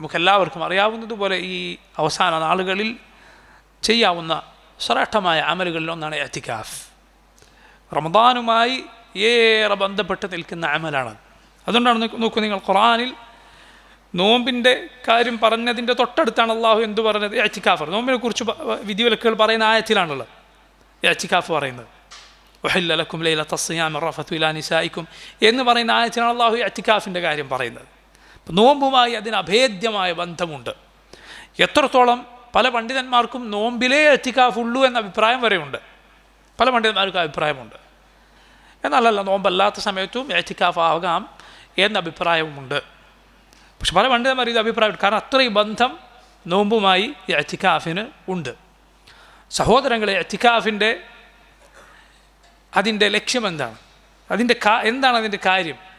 നമുക്കെല്ലാവർക്കും അറിയാവുന്നതുപോലെ ഈ അവസാന നാളുകളിൽ ചെയ്യാവുന്ന ശ്രേഷ്ഠമായ അമലുകളിൽ ഒന്നാണ് എത്തിക്കാഫ് റമദാനുമായി ഏറെ ബന്ധപ്പെട്ട് നിൽക്കുന്ന അമലാണ്. അതുകൊണ്ടാണ് നോക്കൂ- നിങ്ങൾ ഖുറാനിൽ നോമ്പിന്റെ കാര്യം പറഞ്ഞതിന്റെ തൊട്ടടുത്താണ് അള്ളാഹു എന്ത് പറഞ്ഞത്? എച്ചിക്കാഫർ നോമ്പിനെ കുറിച്ച് വിധിവിലക്കുകൾ പറയുന്ന ആയത്തിലാണുള്ളത്. എച്ചിക്കാഫ് പറയുന്നത്. വഹല്ലലക്കും ലൈല തസ്യാം റഫത്തു ഇലാ നിസായിക്കും എന്ന് പറയുന്ന ആയത്തിലാണ് അള്ളാഹു എച്ചിക്കാഫിന്റെ കാര്യം പറയുന്നത്. നോമ്പുമായി അതിന് അഭേദ്യമായ ബന്ധമുണ്ട്. എത്രത്തോളം പല പണ്ഡിതന്മാർക്കും നോമ്പിലേ എത്തിക്കാഫുള്ളൂ എന്ന അഭിപ്രായം വരെയുണ്ട്. പല പണ്ഡിതന്മാർക്കും അഭിപ്രായമുണ്ട്. എന്നാലല്ല നോമ്പല്ലാത്ത സമയത്തും എത്തിക്കാഫ് ആകാം എന്ന അഭിപ്രായവുമുണ്ട്. പക്ഷെ പല പണ്ഡിതന്മാർ ഇത് അഭിപ്രായം കാരണം അത്രയും ബന്ധം നോമ്പുമായി ഈ എത്തിക്കാഫിന് ഉണ്ട്. സഹോദരങ്ങളെ എത്തിക്കാഫിന്റെ അതിന്റെ ലക്ഷ്യം എന്താണ്? അതിന്റെ എന്താണ് അതിന്റെ കാര്യം?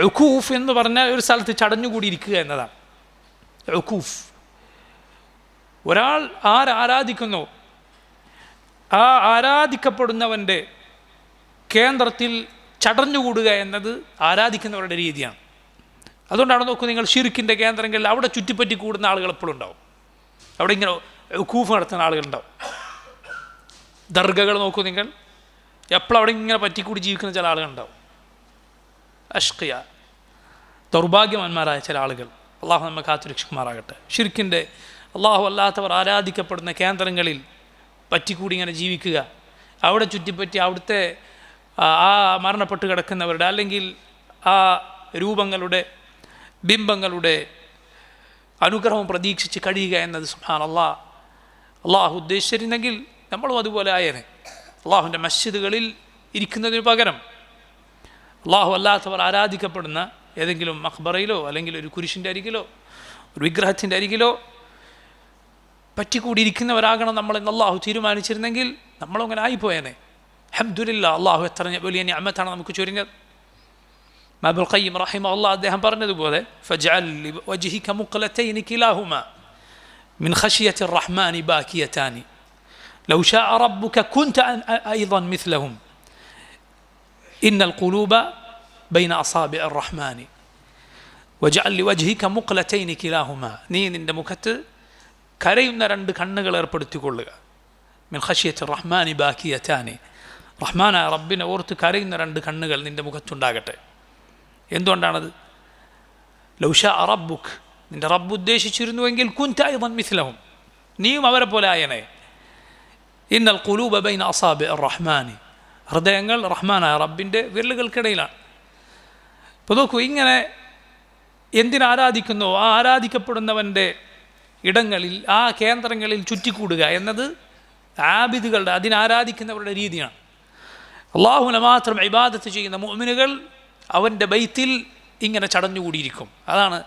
ഉഖൂഫ് എന്ന് പറഞ്ഞാൽ ഒരു സ്ഥലത്ത് ചടഞ്ഞുകൂടിയിരിക്കുക എന്നതാണ്. ഉഖൂഫ്. ഒരാൾ ആരാധിക്കുന്നു? ആ ആരാധിക്കപ്പെടുന്നവന്റെ കേന്ദ്രത്തിൽ ചടഞ്ഞുകൂടുക എന്നത് ആരാധിക്കുന്നവരുടെ രീതിയാണ്. അതുകൊണ്ടാണ് നോക്കൂ നിങ്ങൾ ഷിർക്കിന്റെ കേന്ദ്രങ്ങളിൽ അവിടെ ചുറ്റിപ്പറ്റി കൂടുന്ന ആളുകൾ എപ്പോഴും ഉണ്ടാവും. അവിടെ ഇങ്ങനെ ഉഖൂഫ് നടത്തുന്ന ആളുകളുണ്ടാവും ദർഗകൾ നോക്കൂ നിങ്ങൾ. എപ്പോഴും അവിടെ ഇങ്ങനെ പറ്റിക്കൂടി ജീവിക്കുന്ന ചില ആളുകളുണ്ടാവും അഷ്കിയ. ദൗർഭാഗ്യവാന്മാരായ ചില ആളുകൾ. അള്ളാഹു നമ്മെ കാത്തുരക്ഷിക്കുമാറാകട്ടെ ഷിർക്കിന്റെ അള്ളാഹു അല്ലാത്തവർ ആരാധിക്കപ്പെടുന്ന കേന്ദ്രങ്ങളിൽ പറ്റിക്കൂടി ഇങ്ങനെ ജീവിക്കുക. അവിടെ ചുറ്റിപ്പറ്റി അവിടുത്തെ ആ മരണപ്പെട്ട് കിടക്കുന്നവരുടെ അല്ലെങ്കിൽ ആ രൂപങ്ങളുടെ ബിംബങ്ങളുടെ അനുഗ്രഹം പ്രതീക്ഷിച്ച് കഴിയുക എന്നത് സുഹാൻ അള്ളാ അള്ളാഹു ഉദ്ദേശിച്ചിരുന്നെങ്കിൽ നമ്മളും അതുപോലെ ആയേനെ. അള്ളാഹുവിന്റെ മസ്ജിദുകളിൽ ഇരിക്കുന്നതിന് പകരം അള്ളാഹു അല്ലാത്തവർ ആരാധിക്കപ്പെടുന്ന ഏതെങ്കിലും മഖ്ബറയിലോ അല്ലെങ്കിൽ ഒരു കുരിശിൻ്റെ അരികിലോ ഒരു വിഗ്രഹത്തിൻ്റെ അരികിലോ പറ്റിക്കൂടിയിരിക്കുന്നവരാകണം നമ്മളെന്ന് അള്ളാഹു തീരുമാനിച്ചിരുന്നെങ്കിൽ നമ്മളങ്ങനെ ആയിപ്പോയേനെ ഹംദുലില്ല അള്ളാഹു എത്ര വലിയ ഞാമത്താണ് നമുക്ക് ചൊരിഞ്ഞത് മാബുൽ ഖയ്യിം റഹിമ അള്ളാഹ് അദ്ദേഹം പറഞ്ഞതുപോലെ ഫജഅൽ വജ്ഹിക മുഖ്ലതൈനി കിലാഹുമ من خشية الرحمن باكيتان لو شاء ربك كنت أيضا مثلهم إن القلوب بين أصابع الرحمن وجعل لوجهك مقلتين كلاهما നീ നിന്റെ മുഖത്ത് കരയുന്ന രണ്ട് കണ്ണുകൾ ഏർപ്പെടുത്തിക്കൊള്ളുക മിൻ ഖഷിയത്ത് റഹ്മാനി ബാക്കിയറ്റാനി റഹ്മാനായ റബ്ബിനെ ഓർത്ത് കരയുന്ന രണ്ട് കണ്ണുകൾ നിന്റെ മുഖത്തുണ്ടാകട്ടെ എന്തുകൊണ്ടാണത് ലൗഷ റബ്ബുക്ക് നിന്റെ റബ്ബ് ഉദ്ദേശിച്ചിരുന്നുവെങ്കിൽ കുൻതായുധൻ മിസ്ലഹും നീയും അവരെ പോലെ ആയനെ ഇന്നൽ കുലൂബ ബൈൻ അസാബ് റഹ്മാനി ഹൃദയങ്ങൾ റഹ്മാനായ റബ്ബിന്റെ വിരലുകൾക്കിടയിലാണ്. ഇപ്പോൾ നോക്കൂ ഇങ്ങനെ എന്തിനാരാധിക്കുന്നു ആ ആരാധിക്കപ്പെടുന്നവന്റെ ഇടങ്ങളിൽ ആ കേന്ദ്രങ്ങളിൽ ചുറ്റിക്കൂടുക എന്നത് ആബിദുകളുടെ അതിനാരാധിക്കുന്നവരുടെ രീതിയാണ്. അള്ളാഹുവിനെ മാത്രം ഇബാദത്ത് ചെയ്യുന്ന മോമിനുകൾ അവന്റെ ബൈത്തിൽ ഇങ്ങനെ ചടഞ്ഞുകൂടിയിരിക്കും. അതാണ്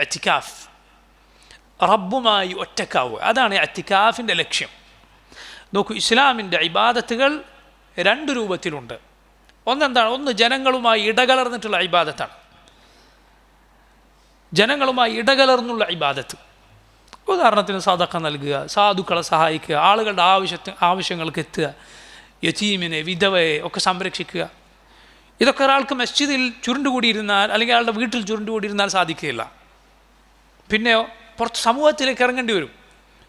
അറ്റിക്കാഫ് റബ്ബുമായി ഒറ്റക്കാവുക. അതാണ് അറ്റിക്കാഫിന്റെ ലക്ഷ്യം. നോക്കൂ ഇസ്ലാമിന്റെ ഇബാദത്തുകൾ രണ്ട് രൂപത്തിലുണ്ട്. ഒന്നെന്താണ്? ഒന്ന് ജനങ്ങളുമായി ഇടകലർന്നിട്ടുള്ള ഇബാദത്താണ്. ജനങ്ങളുമായി ഇടകലർന്നുള്ള ഇബാദത്ത്. ഉദാഹരണത്തിന് സദക്ക നൽകുക സാധുക്കളെ സഹായിക്കുക ആളുകളുടെ ആവശ്യത്തിന് ആവശ്യങ്ങൾക്ക് എത്തുക യതീമിനെ വിധവയെ ഒക്കെ സംരക്ഷിക്കുക. ഇതൊക്കെ ഒരാൾക്ക് മസ്ജിദിൽ ചുരുണ്ടുകൂടിയിരുന്നാൽ അല്ലെങ്കിൽ അയാളുടെ വീട്ടിൽ ചുരുണ്ടുകൂടിയിരുന്നാൽ സാധിക്കുകയില്ല. പിന്നെയോ പുറത്ത് സമൂഹത്തിലേക്ക് ഇറങ്ങേണ്ടി വരും.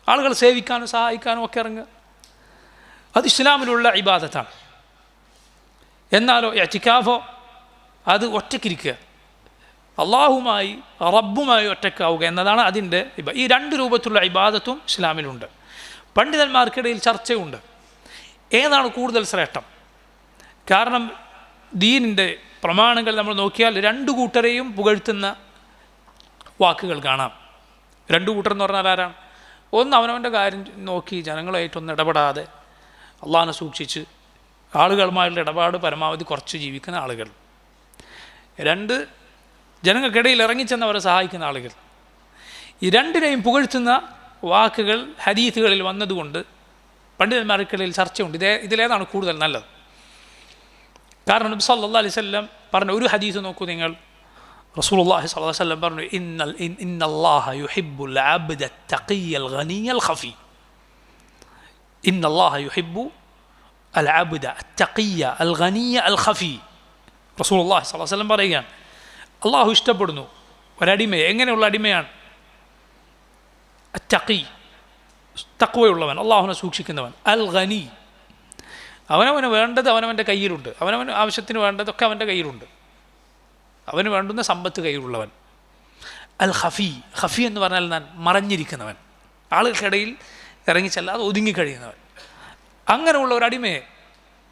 ആളുകൾ സേവിക്കാനും സഹായിക്കാനും ഒക്കെ ഇറങ്ങുക. അത് ഇസ്ലാമിലുള്ള ഇബാദത്താണ്. എന്നാലോ എറ്റിക്കാഫോ അത് ഒറ്റയ്ക്കിരിക്കുക അള്ളാഹുമായി റബ്ബുമായി ഒറ്റക്കാവുക എന്നതാണ് അതിന്റെ ഈ രണ്ട് രൂപത്തിലുള്ള ഇബാദത്തും ഇസ്ലാമിലുണ്ട്. പണ്ഡിതന്മാർക്കിടയിൽ ചർച്ചയുണ്ട്. ഏതാണ് കൂടുതൽ ശ്രേഷ്ഠം? കാരണം ദീനിന്റെ പ്രമാണങ്ങൾ നമ്മൾ നോക്കിയാൽ രണ്ട് കൂട്ടരെയും പുകഴ്ത്തുന്ന വാക്കുകൾ കാണാം. രണ്ട് കൂട്ടർ എന്ന് പറഞ്ഞാൽ ആരാണ്? ഒന്ന് അവനവന്റെ കാര്യം നോക്കി ജനങ്ങളായിട്ടൊന്നും ഇടപെടാതെ അള്ളാഹിനെ സൂക്ഷിച്ച് ആളുകളുമായുള്ള ഇടപാട് പരമാവധി കുറച്ച് ജീവിക്കുന്ന ആളുകൾ. രണ്ട് ജനങ്ങൾക്കിടയിൽ ഇറങ്ങിച്ചെന്ന് അവരെ സഹായിക്കുന്ന ആളുകൾ. ഈ രണ്ടിനെയും പുകഴ്ത്തുന്ന വാക്കുകൾ ഹദീത്തുകളിൽ വന്നതുകൊണ്ട് പണ്ഡിതന്മാർക്കിടയിൽ ചർച്ചയുണ്ട്. ഇതേ ഇതിലേതാണ് കൂടുതൽ നല്ലത്. കാരണം നബി സല്ലാ അലൈഹി സ്വല്ലം പറഞ്ഞ ഒരു ഹദീസ് നോക്കൂ നിങ്ങൾ. റസൂൽ അള്ളാഹി വസല്ലം പറഞ്ഞു ഇന്നൽ ഇന്നല്ലാഹ യുഹിബ്ബുൽ അബ്ദ തഖിയൽ ഗനിയൽ ഖഫി. ഇന്നല്ലാഹ الله يحب العبد التقي الغني الخفي റസൂലുള്ളാഹി സ്വല്ലല്ലാഹു അലൈഹി വസല്ലം പറയുകയാണ് അള്ളാഹു ഇഷ്ടപ്പെടുന്നു ഒരടിമ എങ്ങനെയുള്ള അടിമയാണ്? അറ്റക്കി തഖ്വയുള്ളവൻ അള്ളാഹുനെ സൂക്ഷിക്കുന്നവൻ അൽ ഖനി അവനവന് വേണ്ടത് അവനവന്റെ കയ്യിലുണ്ട് അവനവന് ആവശ്യത്തിന് വേണ്ടതൊക്കെ അവന്റെ കയ്യിലുണ്ട്. അവന് വേണ്ടുന്ന സമ്പത്ത് കയ്യിലുള്ളവൻ. അൽ ഹഫി ഹഫി എന്ന് പറഞ്ഞാൽ ഞാൻ മറഞ്ഞിരിക്കുന്നവൻ. ആളുകൾക്കിടയിൽ ഇറങ്ങിച്ചല്ലാതെ ഒതുങ്ങിക്കഴിയുന്നവൻ അങ്ങനെയുള്ള ഒരു അടിമയെ.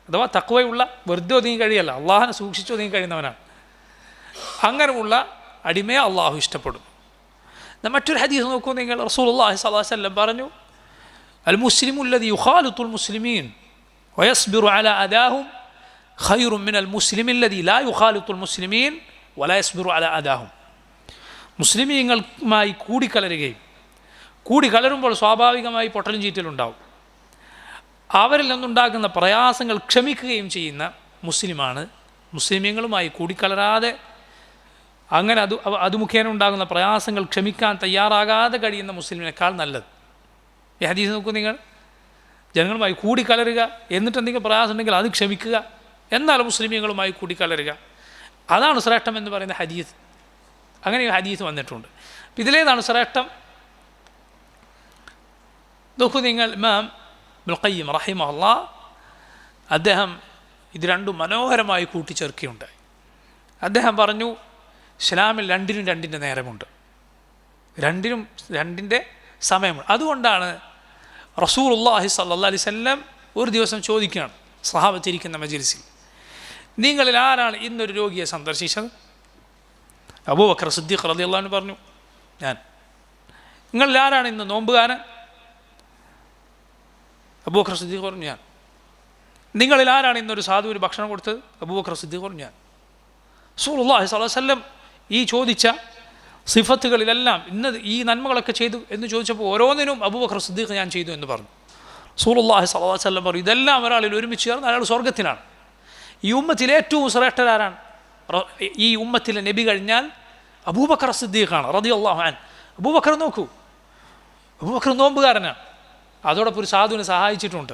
അഥവാ തക്കവയുള്ള വെറുതെ ഒതുങ്ങി കഴിയല്ല അള്ളാഹിനെ സൂക്ഷിച്ച് ഒതുങ്ങി കഴിയുന്നവനാണ്. അങ്ങനെയുള്ള അടിമയെ അള്ളാഹു ഇഷ്ടപ്പെടുന്നു മറ്റൊരു ഹദീസ് നോക്കൂ നിങ്ങൾ റസൂൽ അള്ളാഹി സലാഹല്ലം പറഞ്ഞു അൽ മുസ്ലിമുല്ലതി യുഹാലുത്തുൽ മുസ്ലിമീൻ വയസ് വയസ്ബിറു അല അദാഹും ഖൈറും മിൻ അൽ മുസ്ലിമില്ലതി ലാ യുഹാലുത്തുൽ മുസ്ലിമീൻ വലയസ് വലയസ്ബിറു അല അദാഹും. മുസ്ലിമീങ്ങളുമായി കൂടിക്കലരുകയും കൂടി കലരുമ്പോൾ സ്വാഭാവികമായി പൊട്ടലും ചീറ്റലുണ്ടാവും അവരിൽ നിന്നുണ്ടാകുന്ന പ്രയാസങ്ങൾ ക്ഷമിക്കുകയും ചെയ്യുന്ന മുസ്ലിമാണ്. മുസ്ലിമീങ്ങളുമായി കൂടിക്കലരാതെ അങ്ങനെ അത് അത് മുഖേന ഉണ്ടാകുന്ന പ്രയാസങ്ങൾ ക്ഷമിക്കാൻ തയ്യാറാകാതെ കഴിയുന്ന മുസ്ലിമിനേക്കാൾ നല്ലത്. ഈ ഹദീസ് നോക്കൂ നിങ്ങൾ. ജനങ്ങളുമായി കൂടിക്കലരുക എന്നിട്ട് എന്തെങ്കിലും പ്രയാസം ഉണ്ടെങ്കിൽ അത് ക്ഷമിക്കുക എന്നാൽ മുസ്ലിമീങ്ങളുമായി കൂടിക്കലരുക അതാണ് ശ്രേഷ്ഠം എന്ന് പറയുന്ന ഹദീസ്. അങ്ങനെ ഹദീസ് വന്നിട്ടുണ്ട്. ഇതിലേതാണ് ശ്രേഷ്ഠം. നോക്കൂ നിങ്ങൾ ഇമാം ബുൽഖയ്യം റഹിമല്ല അദ്ദേഹം ഇത് രണ്ടും മനോഹരമായി കൂട്ടിച്ചേർക്കുകയുണ്ടായി അദ്ദേഹം പറഞ്ഞു ഇസ്ലാമിൽ രണ്ടിനും രണ്ടിന്റെ നേരമുണ്ട്. രണ്ടിനും രണ്ടിന്റെ സമയമുണ്ട്. അതുകൊണ്ടാണ് റസൂൽ അള്ളാഹി സല്ലാ അലൈഹി സ്വല്ലം ഒരു ദിവസം ചോദിക്കുകയാണ് സഹാബത്തിരിക്കുന്ന മജിലിസിൽ നിങ്ങളിൽ ആരാണ് ഇന്നൊരു രോഗിയെ സന്ദർശിച്ചത്? അബൂബക്കർ സിദ്ദീഖ് അള്ളഹാന് പറഞ്ഞു ഞാൻ. നിങ്ങളിൽ ആരാണ് ഇന്ന് നോമ്പുകാരൻ? അബൂബക്കർ സിദ്ദീഖ് പറഞ്ഞു ഞാൻ. നിങ്ങളിൽ ആരാണ് ഇന്നൊരു സാധുവിന് ഭക്ഷണം കൊടുത്തത്? അബൂബക്കർ സിദ്ദീഖ് പറഞ്ഞു ഞാൻ. അലൈഹി വസല്ലം ഈ ചോദിച്ച സിഫത്തുകളിലെല്ലാം ഇന്ന് ഈ നന്മകളൊക്കെ ചെയ്തു എന്ന് ചോദിച്ചപ്പോൾ ഓരോന്നിനും അബൂബക്കർ സിദ്ദീഖ് ഞാൻ ചെയ്തു എന്ന് പറഞ്ഞു. സൂറുല്ലാഹി വസല്ലം പറഞ്ഞു ഇതെല്ലാം ഒരാളിൽ ഒരുമിച്ച് ചേർന്ന് അയാൾ സ്വർഗത്തിലാണ് ഈ ഉമ്മത്തിലെ ഏറ്റവും ശ്രേഷ്ഠരാരാണ്. ഈ ഉമ്മത്തിലെ നബി കഴിഞ്ഞാൽ അബൂബക്കർ സിദ്ദീഖാണ് റതി അള്ളാഹാൻ അബൂബക്കർ നോക്കൂ. അബൂബക്കർ നോമ്പുകാരനാണ്. അതോടൊപ്പം ഒരു സാധുവിനെ സഹായിച്ചിട്ടുണ്ട്.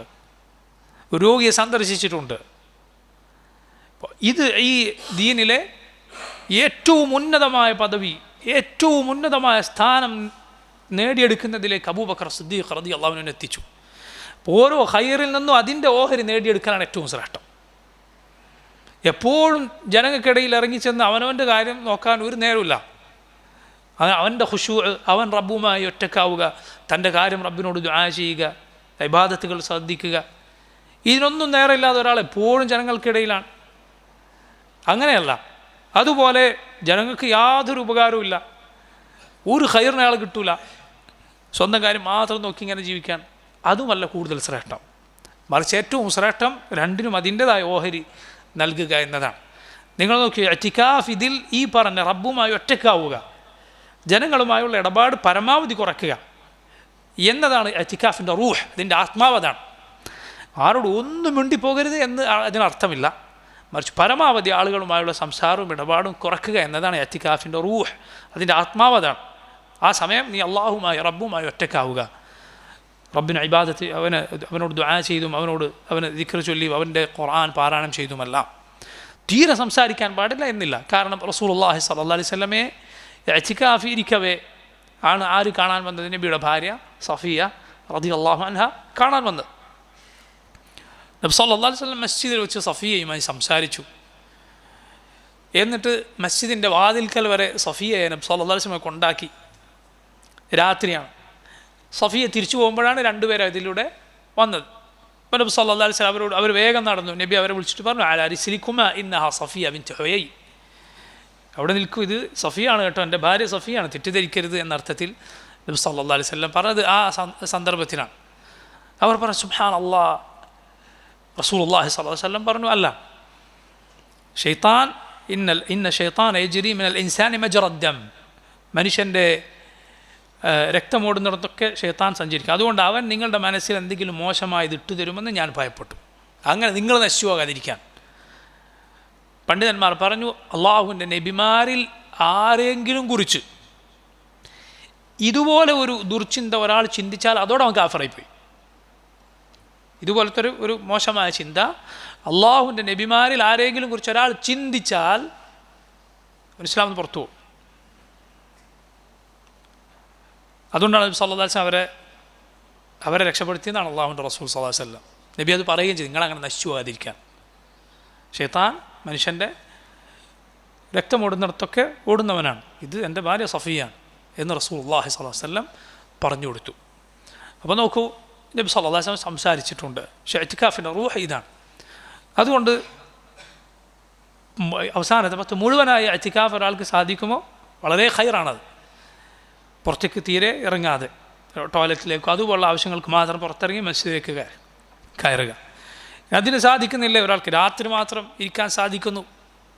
ഒരു രോഗിയെ സന്ദർശിച്ചിട്ടുണ്ട്. ഇത് ഈ ദീനിലെ ഏറ്റവും ഉന്നതമായ പദവി ഏറ്റവും ഉന്നതമായ സ്ഥാനം നേടിയെടുക്കുന്നതിലേക്ക് അബൂബക്കർ സിദ്ദീഖ് റതി അള്ളാഹുവിനെ എത്തിച്ചു. ഓരോ ഹൈറിൽ നിന്നും അതിന്റെ ഓഹരി നേടിയെടുക്കാനാണ് ഏറ്റവും ശ്രേഷ്ഠം. എപ്പോഴും ജനങ്ങൾക്കിടയിൽ ഇറങ്ങിച്ചെന്ന് അവനവന്റെ കാര്യം നോക്കാൻ ഒരു നേരമില്ല അവന്റെ ഖുഷു അവൻ റബ്ബുമായി ഒറ്റക്കാവുക തന്റെ കാര്യം റബ്ബിനോട് ദുആ ചെയ്യുക ഇബാദത്തുകൾ ശ്രദ്ധിക്കുക. ഇതിനൊന്നും നേരമില്ലാതെ ഒരാൾ എപ്പോഴും ജനങ്ങൾക്കിടയിലാണ്. അങ്ങനെയല്ല. അതുപോലെ ജനങ്ങൾക്ക് യാതൊരു ഉപകാരവും ഒരു ഹൈറിന് അയാൾ കിട്ടൂല. സ്വന്തം കാര്യം മാത്രം നോക്കി ഇങ്ങനെ ജീവിക്കാൻ. അതുമല്ല കൂടുതൽ ശ്രേഷ്ഠം. മറിച്ച് ഏറ്റവും ശ്രേഷ്ഠം രണ്ടിനും അതിന്റെതായ ഓഹരി നൽകുക എന്നതാണ്. നിങ്ങൾ നോക്കി അറ്റിക്കാഫ് ഇതിൽ ഈ പറഞ്ഞ റബ്ബുമായി ഒറ്റക്കാവുക. ജനങ്ങളുമായുള്ള ഇടപാട് പരമാവധി കുറയ്ക്കുക. എന്നതാണ് അറ്റിക്കാഫിന്റെ റൂഹ് ഇതിന്റെ ആത്മാവ് അതാണ്. ആരോട് ഒന്നും മിണ്ടിപ്പോകരുത് എന്ന് അതിനർത്ഥമില്ല. മറിച്ച് പരമാവധി ആളുകളുമായുള്ള സംസാരവും ഇടപാടും കുറയ്ക്കുക എന്നതാണ് അറ്റിക്കാഫിന്റെ റൂഹ് അതിന്റെ ആത്മാവ് അതാണ്. ആ സമയം നീ അള്ളാഹുമായി റബ്ബുമായി ഒറ്റക്കാവുക റബ്ബിന് ഇബാദത്ത് അവന് അവനോട് ദുആ ചെയ്തും അവനോട് അവന് ദിക്ർ ചൊല്ലിയും അവന്റെ ഖുർആൻ പാരായണം ചെയ്തുമല്ല. തീരെ സംസാരിക്കാൻ പാടില്ല എന്നില്ല. കാരണം റസൂൽ അള്ളാഹി സല്ലാ അലൈഹി ഇരിക്കവേ. ആണ് ആര് കാണാൻ വന്നത്? നബിയുടെ ഭാര്യ സഫിയ റതി അള്ളാഹു അൻഹ കാണാൻ വന്നത് നബി സല്ലാ അലൈഹി സ്വലം മസ്ജിദിൽ വെച്ച് സഫിയയുമായി സംസാരിച്ചു. എന്നിട്ട് മസ്ജിദിന്റെ വാതിൽക്കൽ വരെ സഫിയയെ നബി സല്ലാ അലൈഹി സ്വലമെ കൊണ്ടാക്കി. രാത്രിയാണ്. സഫിയ തിരിച്ചു പോകുമ്പോഴാണ് രണ്ടുപേരും അതിലൂടെ വന്നത്. അപ്പോൾ നബി അല്ലാ സ്വലം അവരോട് അവർ വേഗം നടന്നു. നബി അവരെ വിളിച്ചിട്ട് പറഞ്ഞു ആലാരിസിലിക്കുമ ഇന്നഹ സഫിയ ബിൻ ഹൊയൈ അവിടെ നിൽക്കും. ഇത് സഫിയാണ് കേട്ടോ. എന്റെ ഭാര്യ സഫിയാണ്. തെറ്റിദ്ധരിക്കരുത് എന്ന അർത്ഥത്തിൽ നബി സല്ലാ അലൈഹി സ്വല്ലം പറഞ്ഞത് ആ സന്ദർഭത്തിലാണ്. അവർ പറഞ്ഞു സുഹാൻ അള്ളാ റസൂൽ അള്ളാഹി സ്വല്ലാ വസല്ലം പറഞ്ഞു അല്ല. ഷെയ്ത്താൻ ഇന്നൽ ഇന്ന ഷെയ്ത്താൻ എജിരി മിനൽ ഇൻസാനി മജറദ്ദം മനുഷ്യന്റെ രക്തമോടുന്നിടത്തൊക്കെ ഷെയ്ത്താൻ സഞ്ചരിക്കും. അതുകൊണ്ട് അവൻ നിങ്ങളുടെ മനസ്സിൽ എന്തെങ്കിലും മോശമായത് ഇട്ടു തരുമെന്ന് ഞാൻ ഭയപ്പെട്ടു. അങ്ങനെ നിങ്ങൾ നശിച്ചു പോകാതിരിക്കാൻ. പണ്ഡിതന്മാർ പറഞ്ഞു അള്ളാഹുവിന്റെ നബിമാരിൽ ആരെങ്കിലും കുറിച്ച് ഇതുപോലെ ഒരു ദുർചിന്ത ഒരാൾ ചിന്തിച്ചാൽ അതോടെ അവൻ കാഫറായിപ്പോയി. ഇതുപോലത്തെ ഒരു ഒരു മോശമായ ചിന്ത. അള്ളാഹുവിന്റെ നബിമാരിൽ ആരെങ്കിലും കുറിച്ച് ഒരാൾ ചിന്തിച്ചാൽ നിന്ന് പുറത്തു പോകും. അതുകൊണ്ടാണ് വസല്ലം അവരെ അവരെ രക്ഷപ്പെടുത്തിയെന്നാണ് അള്ളാഹുന്റെ റസൂൽ സല്ലല്ലാഹു അലൈഹി നബി അത് പറയുകയും ചെയ്തു നിങ്ങളങ്ങനെ നശിച്ചു പോകാതിരിക്കാൻ. ഷെയ്ത്താൻ മനുഷ്യന്റെ രക്തം ഓടുന്നിടത്തൊക്കെ ഓടുന്നവനാണ്. ഇത് എന്റെ ഭാര്യ സഫിയാണ് എന്ന് റസൂൽ അള്ളാഹി വസല്ലം പറഞ്ഞു കൊടുത്തു. അപ്പോൾ നോക്കൂ നബി വസല്ലം സംസാരിച്ചിട്ടുണ്ട്. പക്ഷേ എറ്റിക്കാഫിന്റെ റൂഹ ഇതാണ്. അതുകൊണ്ട് അവസാനത്തെ പത്ത് മുഴുവനായി എറ്റിക്കാഫ് ഒരാൾക്ക് സാധിക്കുമോ? വളരെ ഹൈറാണത് പുറത്തേക്ക് തീരെ ഇറങ്ങാതെ ടോയ്ലറ്റിലേക്കോ അതുപോലുള്ള ആവശ്യങ്ങൾക്ക് മാത്രം പുറത്തിറങ്ങി കയ- കയറുക. അതിന് സാധിക്കുന്നില്ല ഒരാൾക്ക്. രാത്രി മാത്രം ഇരിക്കാൻ സാധിക്കുന്നു.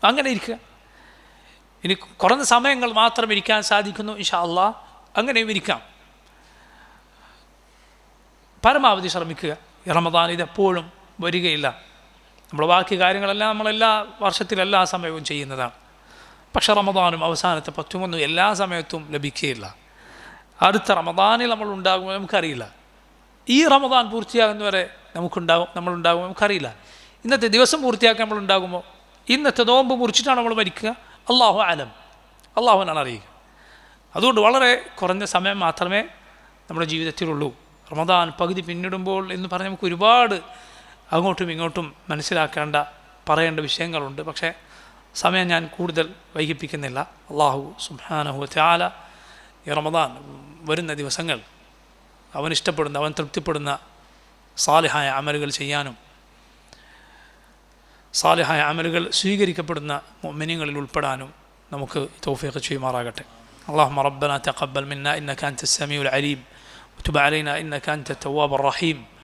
അങ്ങനെ ഇരിക്കുക. ഇനി കുറഞ്ഞ സമയങ്ങൾ മാത്രം ഇരിക്കാൻ സാധിക്കുന്നു ഇൻഷാ അള്ളാ അങ്ങനെയും ഇരിക്കാം. പരമാവധി ശ്രമിക്കുക. റമദാൻ ഇതെപ്പോഴും വരികയില്ല. നമ്മൾ ബാക്കി കാര്യങ്ങളെല്ലാം നമ്മളെല്ലാ വർഷത്തിലെല്ലാ സമയവും ചെയ്യുന്നതാണ്. പക്ഷെ റമദാനും അവസാനത്തെ പറ്റുമൊന്നും എല്ലാ സമയത്തും ലഭിക്കുകയില്ല. അടുത്ത റമദാനിൽ നമ്മൾ ഉണ്ടാകുമ്പോൾ നമുക്കറിയില്ല. ഈ റമദാൻ പൂർത്തിയാകുന്നവരെ നമുക്കുണ്ടാകും നമ്മളുണ്ടാകും നമുക്കറിയില്ല. ഇന്നത്തെ ദിവസം പൂർത്തിയാക്കാൻ നമ്മളുണ്ടാകുമോ? ഇന്നത്തെ നോമ്പ് മുറിച്ചിട്ടാണ് നമ്മൾ മരിക്കുക? അള്ളാഹു അലം. അള്ളാഹുവിനാണ് അറിയുക. അതുകൊണ്ട് വളരെ കുറഞ്ഞ സമയം മാത്രമേ നമ്മുടെ ജീവിതത്തിലുള്ളൂ. റമദാൻ പകുതി പിന്നിടുമ്പോൾ എന്ന് പറഞ്ഞ് നമുക്ക് ഒരുപാട് അങ്ങോട്ടും ഇങ്ങോട്ടും മനസ്സിലാക്കേണ്ട പറയേണ്ട വിഷയങ്ങളുണ്ട്. പക്ഷേ സമയം ഞാൻ കൂടുതൽ വൈകിപ്പിക്കുന്നില്ല. അള്ളാഹു സുഹാനഹു ത്യാല ഈ റമദാൻ വരുന്ന ദിവസങ്ങൾ അവൻ ഇഷ്ടപ്പെടുന്ന അവൻ തൃപ്തിപ്പെടുന്ന സാലിഹായ അമലുകൾ ചെയ്യാനും സാലിഹായ അമലുകൾ സ്വീകരിക്കപ്പെടുന്ന മിനിങ്ങളിൽ ഉൾപ്പെടാനും നമുക്ക് തൗഫീഖ് ചെയ്യുമാറാകട്ടെ اللهم ربنا تقبل منا إنك أنت السميع العليم وتب علينا إنك أنت التواب الرحيم